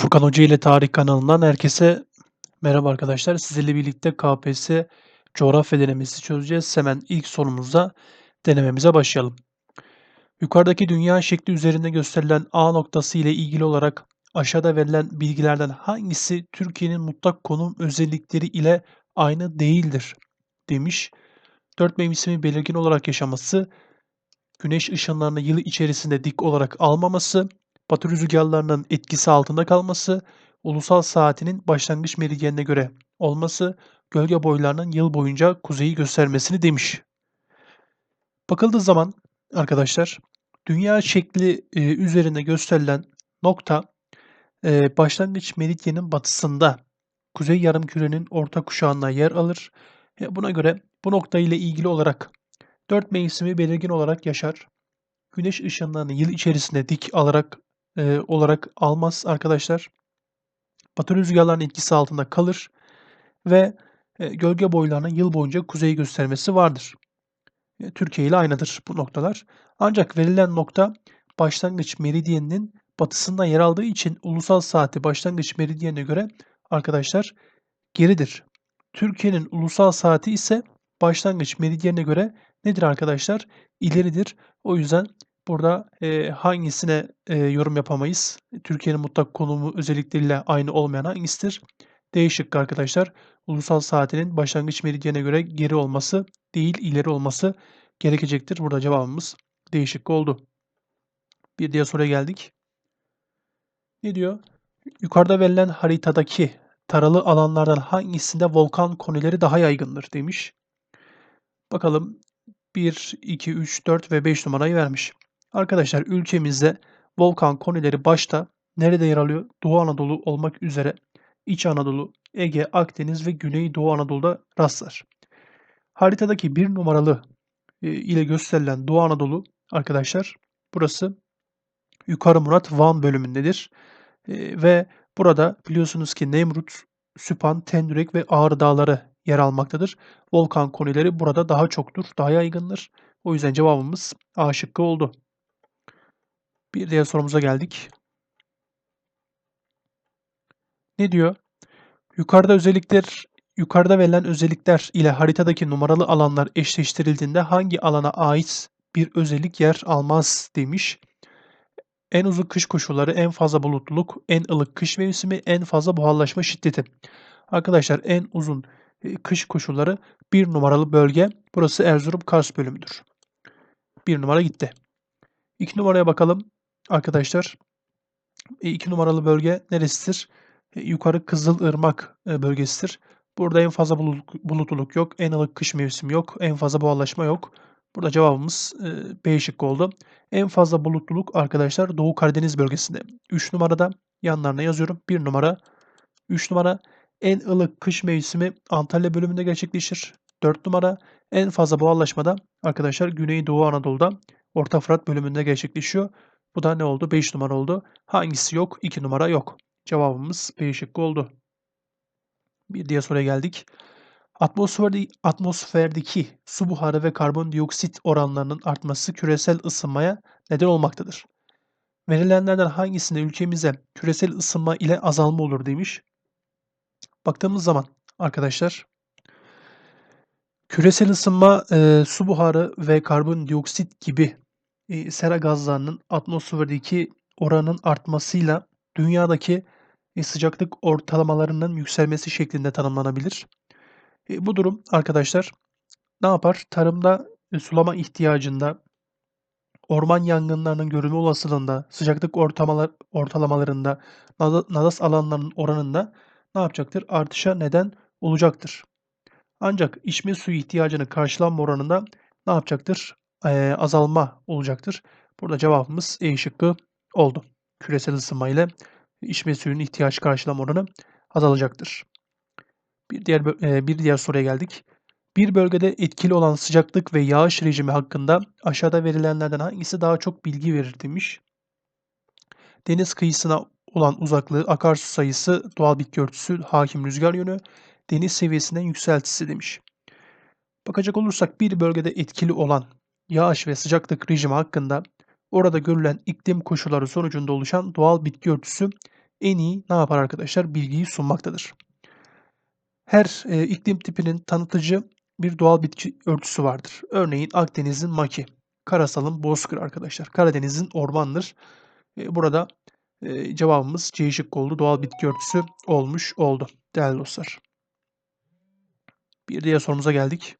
Furkan Hoca ile Tarih kanalından herkese merhaba arkadaşlar. Sizlerle birlikte KPSS coğrafya denemesi çözeceğiz. Hemen ilk sorumuzda denememize başlayalım. Yukarıdaki dünya şekli üzerinde gösterilen A noktası ile ilgili olarak aşağıda verilen bilgilerden hangisi Türkiye'nin mutlak konum özellikleri ile aynı değildir demiş. Dört mevsimi belirgin olarak yaşaması, güneş ışınlarını yılı içerisinde dik olarak almaması, batı rüzgarlarının etkisi altında kalması, ulusal saatinin başlangıç meridyenine göre olması, gölge boylarının yıl boyunca kuzeyi göstermesini demiş. Bakıldığı zaman arkadaşlar dünya şekli e, üzerinde gösterilen nokta e, başlangıç meridyenin batısında kuzey yarımkürenin orta kuşağında yer alır. E, buna göre bu nokta ile ilgili olarak dört mevsimi belirgin olarak yaşar. Güneş ışınlarını yıl içerisinde dik alarak e, olarak almaz arkadaşlar. Batı rüzgarlarının etkisi altında kalır ve e, gölge boylarının yıl boyunca kuzeyi göstermesi vardır. E, Türkiye ile aynıdır bu noktalar. Ancak verilen nokta başlangıç meridyeninin batısında yer aldığı için ulusal saati başlangıç meridyenine göre arkadaşlar geridir. Türkiye'nin ulusal saati ise başlangıç meridyenine göre nedir arkadaşlar? İleridir. O yüzden burada e, hangisine e, yorum yapamayız? Türkiye'nin mutlak konumu özellikleriyle aynı olmayan hangisidir? D şıkkı arkadaşlar. Ulusal saatinin başlangıç meridyene göre geri olması değil ileri olması gerekecektir. Burada cevabımız D şıkkı oldu. Bir diğer soruya geldik. Ne diyor? Yukarıda verilen haritadaki taralı alanlardan hangisinde volkan konileri daha yaygındır demiş. Bakalım 1, 2, 3, 4 ve 5 numarayı vermiş. Arkadaşlar ülkemizde volkan konileri başta nerede yer alıyor? Doğu Anadolu olmak üzere İç Anadolu, Ege, Akdeniz ve Güneydoğu Anadolu'da rastlar. Haritadaki bir numaralı e, ile gösterilen Doğu Anadolu arkadaşlar burası Yukarı Murat Van bölümündedir. E, ve burada biliyorsunuz ki Nemrut, Süphan, Tendürek ve Ağrı Dağları yer almaktadır. Volkan konileri burada daha çoktur, daha yaygındır. O yüzden cevabımız A şıkkı oldu. Bir diğer sorumuza geldik. Ne diyor? Yukarıda özellikler yukarıda verilen özellikler ile haritadaki numaralı alanlar eşleştirildiğinde hangi alana ait bir özellik yer almaz demiş. En uzun kış koşulları, en fazla bulutluluk, en ılık kış mevsimi, en fazla buharlaşma şiddeti. Arkadaşlar en uzun e, kış koşulları bir numaralı bölge. Burası Erzurum Kars bölümüdür. Bir numara gitti. İki numaraya bakalım. Arkadaşlar 2 numaralı bölge neresidir? E, yukarı Kızılırmak e, bölgesidir. Burada en fazla bulutluluk yok, en ılık kış mevsimi yok, en fazla buharlaşma yok. Burada cevabımız e, B şıkkı oldu. En fazla bulutluluk arkadaşlar Doğu Karadeniz bölgesinde. 3 numarada yanlarına yazıyorum. 1 numara, 3 numara en ılık kış mevsimi Antalya bölümünde gerçekleşir. 4 numara en fazla buharlaşmada arkadaşlar Güneydoğu Anadolu'da Orta Fırat bölümünde gerçekleşiyor. Bu da ne oldu? 5 numara oldu. Hangisi yok? 2 numara yok. Cevabımız B şıkkı oldu. Bir diğer soruya geldik. Atmosferde, atmosferdeki su buharı ve karbondioksit oranlarının artması küresel ısınmaya neden olmaktadır. Verilenlerden hangisinde ülkemize küresel ısınma ile azalma olur demiş. Baktığımız zaman arkadaşlar küresel ısınma e, su buharı ve karbondioksit gibi e, sera gazlarının atmosferdeki oranın artmasıyla dünyadaki e, sıcaklık ortalamalarının yükselmesi şeklinde tanımlanabilir. E, bu durum arkadaşlar ne yapar? Tarımda e, sulama ihtiyacında, orman yangınlarının görülme olasılığında, sıcaklık ortamalar, ortalamalarında, nadas alanlarının oranında ne yapacaktır? Artışa neden olacaktır. Ancak içme suyu ihtiyacını karşılanma oranında ne yapacaktır? Azalma olacaktır. Burada cevabımız E şıkkı oldu. Küresel ısınma ile içme suyunun ihtiyaç karşılama oranı azalacaktır. Bir diğer bir diğer soruya geldik. Bir bölgede etkili olan sıcaklık ve yağış rejimi hakkında aşağıda verilenlerden hangisi daha çok bilgi verir demiş. Deniz kıyısına olan uzaklığı, akarsu sayısı, doğal bitki örtüsü, hakim rüzgar yönü, deniz seviyesinden yükseltisi demiş. Bakacak olursak bir bölgede etkili olan yağış ve sıcaklık rejimi hakkında orada görülen iklim koşulları sonucunda oluşan doğal bitki örtüsü en iyi ne yapar arkadaşlar? Bilgiyi sunmaktadır. Her e, iklim tipinin tanıtıcı bir doğal bitki örtüsü vardır. Örneğin Akdeniz'in maki, Karasal'ın bozkır arkadaşlar. Karadeniz'in ormandır. E, burada e, cevabımız C şıkkı oldu. Doğal bitki örtüsü olmuş oldu değerli dostlar. Bir diğer sorumuza geldik.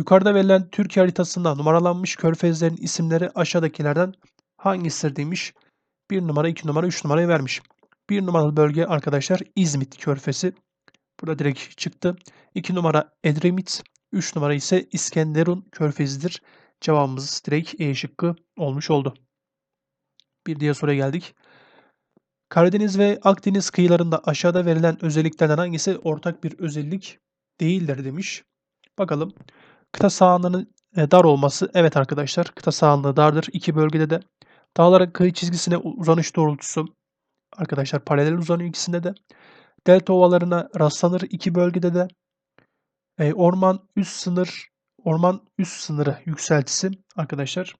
Yukarıda verilen Türkiye haritasında numaralanmış körfezlerin isimleri aşağıdakilerden hangisidir demiş. 1 numara, 2 numara, 3 numarayı vermiş. 1 numaralı bölge arkadaşlar İzmit körfezi. Burada direkt çıktı. 2 numara Edremit, 3 numara ise İskenderun körfezidir. Cevabımız direkt E şıkkı olmuş oldu. Bir diğer soruya geldik. Karadeniz ve Akdeniz kıyılarında aşağıda verilen özelliklerden hangisi ortak bir özellik değildir demiş. Bakalım. Kıta sahanlığının e, dar olması. Evet arkadaşlar kıta sahanlığı dardır. İki bölgede de. Dağların kıyı çizgisine uzanış doğrultusu arkadaşlar paralel uzanıyor ikisinde de. Delta ovalarına rastlanır iki bölgede de. E, orman üst sınır orman üst sınırı yükseltisi arkadaşlar.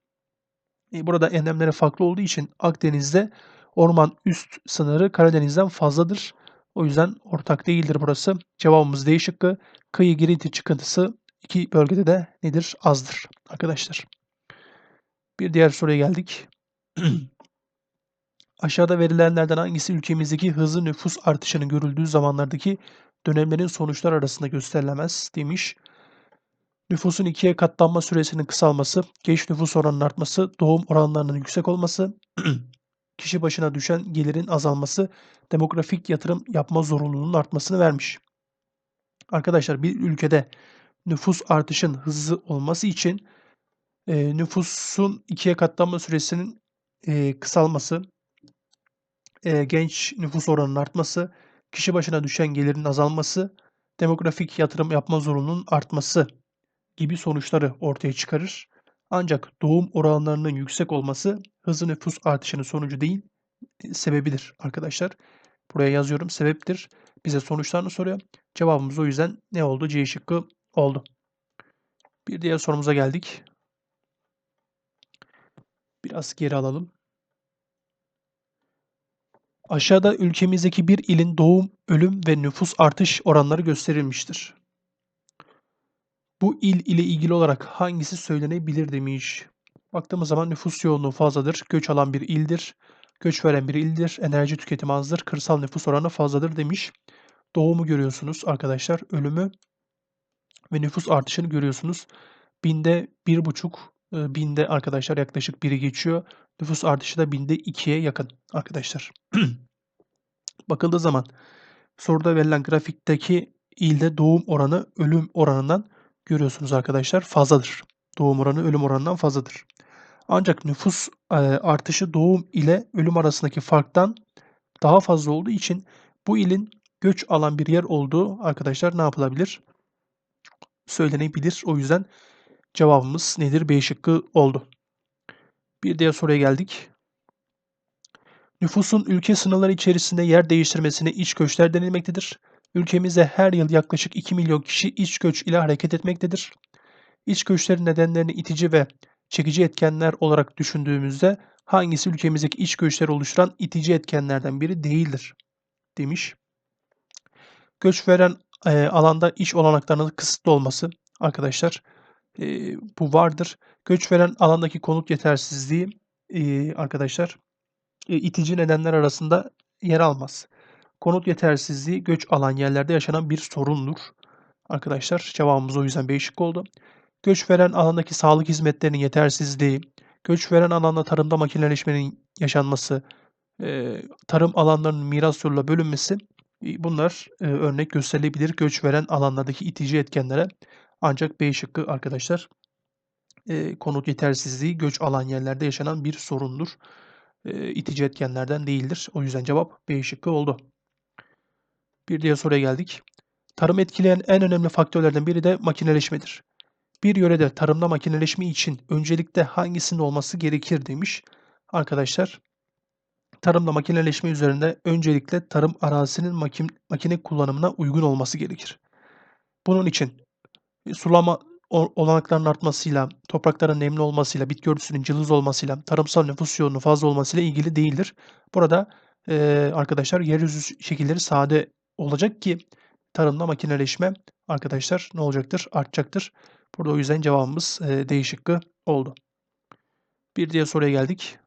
E, burada enlemleri farklı olduğu için Akdeniz'de orman üst sınırı Karadeniz'den fazladır. O yüzden ortak değildir burası. Cevabımız D şıkkı. Kıyı girinti çıkıntısı iki bölgede de nedir? Azdır arkadaşlar. Bir diğer soruya geldik. Aşağıda verilenlerden hangisi ülkemizdeki hızlı nüfus artışının görüldüğü zamanlardaki dönemlerin sonuçlar arasında gösterilemez demiş. Nüfusun ikiye katlanma süresinin kısalması, genç nüfus oranının artması, doğum oranlarının yüksek olması, kişi başına düşen gelirin azalması, demografik yatırım yapma zorunluluğunun artmasını vermiş. Arkadaşlar bir ülkede nüfus artışın hızlı olması için e, nüfusun ikiye katlanma süresinin e, kısalması, e, genç nüfus oranının artması, kişi başına düşen gelirin azalması, demografik yatırım yapma zorunluluğunun artması gibi sonuçları ortaya çıkarır. Ancak doğum oranlarının yüksek olması hızlı nüfus artışının sonucu değil, sebebidir arkadaşlar. Buraya yazıyorum sebeptir. Bize sonuçlarını soruyor. Cevabımız o yüzden ne oldu? C şıkkı oldu. Bir diğer sorumuza geldik. Biraz geri alalım. Aşağıda ülkemizdeki bir ilin doğum, ölüm ve nüfus artış oranları gösterilmiştir. Bu il ile ilgili olarak hangisi söylenebilir demiş. Baktığımız zaman nüfus yoğunluğu fazladır, göç alan bir ildir, göç veren bir ildir, enerji tüketimi azdır, kırsal nüfus oranı fazladır demiş. Doğumu görüyorsunuz arkadaşlar, ölümü ve nüfus artışını görüyorsunuz. Binde bir buçuk, e, binde arkadaşlar yaklaşık biri geçiyor. Nüfus artışı da binde ikiye yakın arkadaşlar. Bakıldığı zaman soruda verilen grafikteki ilde doğum oranı ölüm oranından görüyorsunuz arkadaşlar fazladır. Doğum oranı ölüm oranından fazladır. Ancak nüfus e, artışı doğum ile ölüm arasındaki farktan daha fazla olduğu için bu ilin göç alan bir yer olduğu arkadaşlar ne yapılabilir? Söylenebilir. O yüzden cevabımız nedir? B şıkkı oldu. Bir diğer soruya geldik. Nüfusun ülke sınırları içerisinde yer değiştirmesine iç göçler denilmektedir. Ülkemizde her yıl yaklaşık 2 milyon kişi iç göç ile hareket etmektedir. İç göçlerin nedenlerini itici ve çekici etkenler olarak düşündüğümüzde hangisi ülkemizdeki iç göçleri oluşturan itici etkenlerden biri değildir demiş. Göç veren e, alanda iş olanaklarının kısıtlı olması arkadaşlar e, bu vardır. Göç veren alandaki konut yetersizliği e, arkadaşlar e, itici nedenler arasında yer almaz. Konut yetersizliği göç alan yerlerde yaşanan bir sorundur. Arkadaşlar cevabımız o yüzden B şık oldu. Göç veren alandaki sağlık hizmetlerinin yetersizliği, göç veren alanda tarımda makineleşmenin yaşanması, e, tarım alanlarının miras yoluyla bölünmesi bunlar e, örnek gösterilebilir göç veren alanlardaki itici etkenlere. Ancak B şıkkı arkadaşlar e, konut yetersizliği göç alan yerlerde yaşanan bir sorundur. E, itici etkenlerden değildir. O yüzden cevap B şıkkı oldu. Bir diğer soruya geldik. Tarım etkileyen en önemli faktörlerden biri de makineleşmedir. Bir yörede tarımda makineleşme için öncelikle hangisinin olması gerekir demiş. Arkadaşlar tarımda makineleşme üzerinde öncelikle tarım arazisinin makin, makine kullanımına uygun olması gerekir. Bunun için sulama o olanaklarının artmasıyla, toprakların nemli olmasıyla, bitki örtüsünün cılız olmasıyla, tarımsal nüfus yoğunluğu fazla olmasıyla ilgili değildir. Burada, eee, arkadaşlar yeryüzü şekilleri sade olacak ki tarımda makineleşme arkadaşlar ne olacaktır? Artacaktır. Burada o yüzden cevabımız, eee, D oldu. Bir diğer soruya geldik.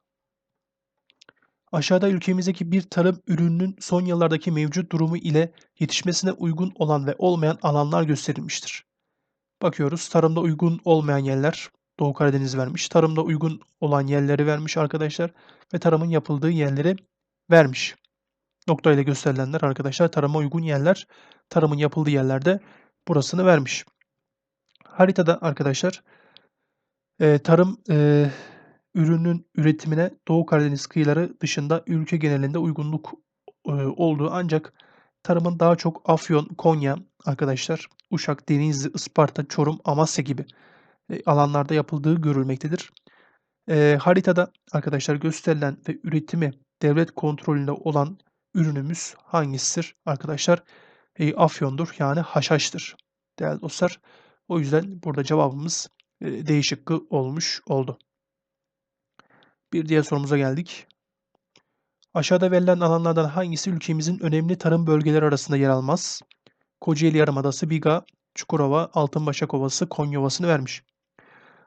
Aşağıda ülkemizdeki bir tarım ürününün son yıllardaki mevcut durumu ile yetişmesine uygun olan ve olmayan alanlar gösterilmiştir. Bakıyoruz tarımda uygun olmayan yerler Doğu Karadeniz vermiş. Tarımda uygun olan yerleri vermiş arkadaşlar ve tarımın yapıldığı yerleri vermiş. Nokta ile gösterilenler arkadaşlar tarıma uygun yerler, tarımın yapıldığı yerlerde burasını vermiş. Haritada arkadaşlar e, tarım e, ürünün üretimine Doğu Karadeniz kıyıları dışında ülke genelinde uygunluk e, olduğu ancak tarımın daha çok Afyon, Konya arkadaşlar, Uşak, Denizli, Isparta, Çorum, Amasya gibi e, alanlarda yapıldığı görülmektedir. E, haritada arkadaşlar gösterilen ve üretimi devlet kontrolünde olan ürünümüz hangisidir? Arkadaşlar e, Afyon'dur yani haşhaştır. Değerli dostlar o yüzden burada cevabımız e, D şıkkı olmuş oldu. Bir diğer sorumuza geldik. Aşağıda verilen alanlardan hangisi ülkemizin önemli tarım bölgeleri arasında yer almaz? Kocaeli Yarımadası, Biga, Çukurova, Altınbaşak Ovası, Konya Ovası'nı vermiş.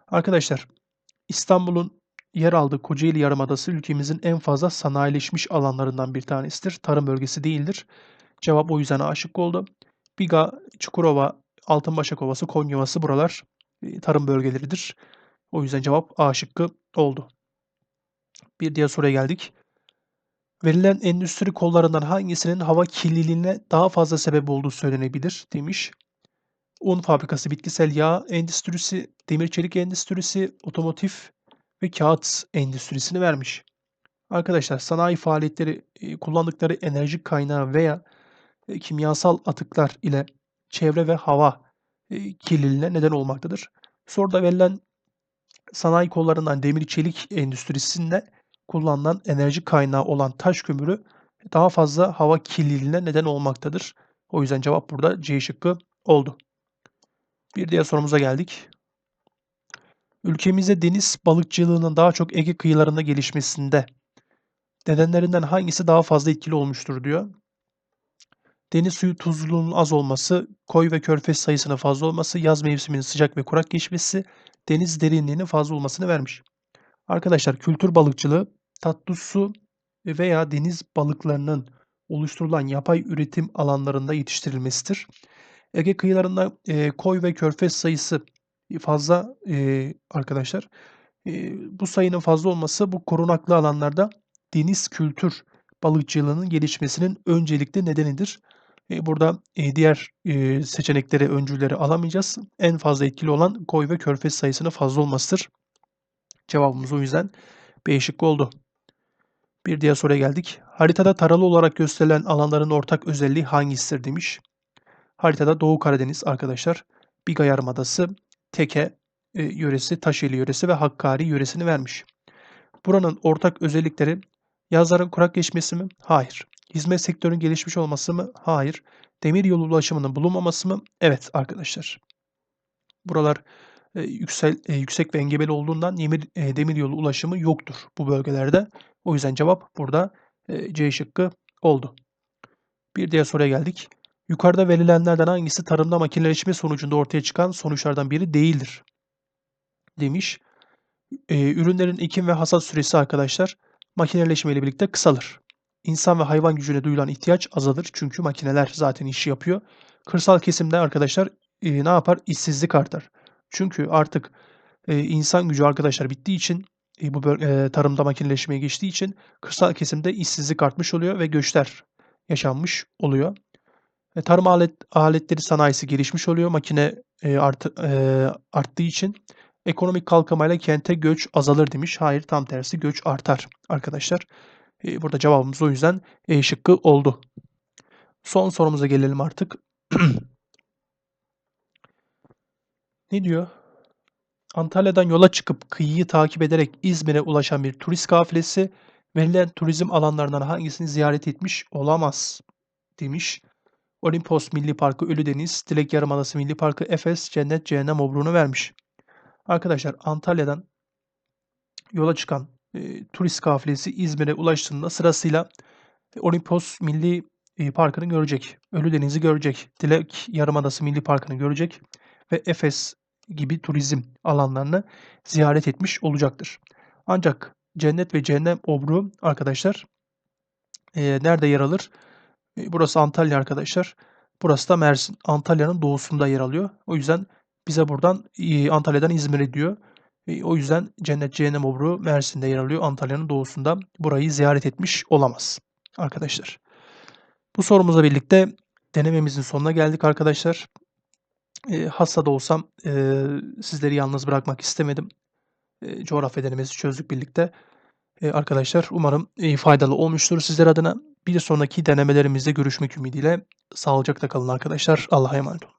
Arkadaşlar İstanbul'un yer aldığı Kocaeli Yarımadası ülkemizin en fazla sanayileşmiş alanlarından bir tanesidir. Tarım bölgesi değildir. Cevap o yüzden aşık oldu. Biga, Çukurova, Altınbaşak Ovası, Konya Ovası buralar e, tarım bölgeleridir. O yüzden cevap A şıkkı oldu. Bir diğer soruya geldik. Verilen endüstri kollarından hangisinin hava kirliliğine daha fazla sebep olduğu söylenebilir demiş. Un fabrikası, bitkisel yağ endüstrisi, demir çelik endüstrisi, otomotiv ve kağıt endüstrisini vermiş. Arkadaşlar sanayi faaliyetleri e, kullandıkları enerji kaynağı veya e, kimyasal atıklar ile çevre ve hava e, kirliliğine neden olmaktadır. Soruda verilen sanayi kollarından demir çelik endüstrisinde kullanılan enerji kaynağı olan taş kömürü daha fazla hava kirliliğine neden olmaktadır. O yüzden cevap burada C şıkkı oldu. Bir diğer sorumuza geldik. Ülkemizde deniz balıkçılığının daha çok Ege kıyılarında gelişmesinde nedenlerinden hangisi daha fazla etkili olmuştur diyor. Deniz suyu tuzluluğunun az olması, koy ve körfez sayısının fazla olması, yaz mevsiminin sıcak ve kurak geçmesi, deniz derinliğinin fazla olmasını vermiş. Arkadaşlar kültür balıkçılığı tatlı su veya deniz balıklarının oluşturulan yapay üretim alanlarında yetiştirilmesidir. Ege kıyılarında e, koy ve körfez sayısı fazla e, arkadaşlar. E, bu sayının fazla olması bu korunaklı alanlarda deniz kültür balıkçılığının gelişmesinin öncelikli nedenidir. E, burada e, diğer e, seçenekleri, öncülleri alamayacağız. En fazla etkili olan koy ve körfez sayısının fazla olmasıdır. Cevabımız o yüzden B şıkkı oldu. Bir diğer soruya geldik. Haritada taralı olarak gösterilen alanların ortak özelliği hangisidir demiş. Haritada Doğu Karadeniz arkadaşlar, Biga Yarımadası, Teke e, yöresi, Taşeli yöresi ve Hakkari yöresini vermiş. Buranın ortak özellikleri yazların kurak geçmesi mi? Hayır. Hizmet sektörünün gelişmiş olması mı? Hayır. Demir yolu ulaşımının bulunmaması mı? Evet arkadaşlar. Buralar e, yüksel, e, yüksek ve engebeli olduğundan demir, e, demir yolu ulaşımı yoktur bu bölgelerde. O yüzden cevap burada e, C şıkkı oldu. Bir diğer soruya geldik. Yukarıda verilenlerden hangisi tarımda makineleşme sonucunda ortaya çıkan sonuçlardan biri değildir? Demiş. E, ürünlerin ekim ve hasat süresi arkadaşlar makineleşme ile birlikte kısalır. İnsan ve hayvan gücüne duyulan ihtiyaç azalır çünkü makineler zaten işi yapıyor. Kırsal kesimde arkadaşlar e, ne yapar? İşsizlik artar. Çünkü artık e, insan gücü arkadaşlar bittiği için e, bu e, tarımda makineleşmeye geçtiği için kırsal kesimde işsizlik artmış oluyor ve göçler yaşanmış oluyor. E, tarım alet, aletleri sanayisi gelişmiş oluyor. Makine e, art, e, arttığı için ekonomik kalkınmayla kente göç azalır demiş. Hayır tam tersi göç artar arkadaşlar. E, burada cevabımız o yüzden E şıkkı oldu. Son sorumuza gelelim artık. ne diyor? Antalya'dan yola çıkıp kıyıyı takip ederek İzmir'e ulaşan bir turist kafilesi verilen turizm alanlarından hangisini ziyaret etmiş olamaz demiş. Olimpos Milli Parkı, Ölüdeniz, Dilek Yarımadası Milli Parkı, Efes, Cennet, Cehennem obruğunu vermiş. Arkadaşlar Antalya'dan yola çıkan e, turist kafilesi İzmir'e ulaştığında sırasıyla Olimpos Milli e, Parkı'nı görecek, Ölüdeniz'i görecek, Dilek Yarımadası Milli Parkı'nı görecek ve Efes gibi turizm alanlarını ziyaret etmiş olacaktır. Ancak Cennet ve Cehennem obruğu arkadaşlar e, nerede yer alır? E, burası Antalya arkadaşlar. Burası da Mersin. Antalya'nın doğusunda yer alıyor. O yüzden bize buradan e, Antalya'dan İzmir'e diyor. O yüzden Cennet Cehennem obruğu Mersin'de yer alıyor. Antalya'nın doğusunda. Burayı ziyaret etmiş olamaz arkadaşlar. Bu sorumuzla birlikte denememizin sonuna geldik arkadaşlar. E, hasta da olsam e, sizleri yalnız bırakmak istemedim. E, coğrafya denemesi çözdük birlikte. E, arkadaşlar umarım e, faydalı olmuştur sizler adına. Bir sonraki denemelerimizde görüşmek ümidiyle. Sağlıcakla kalın arkadaşlar. Allah'a emanet olun.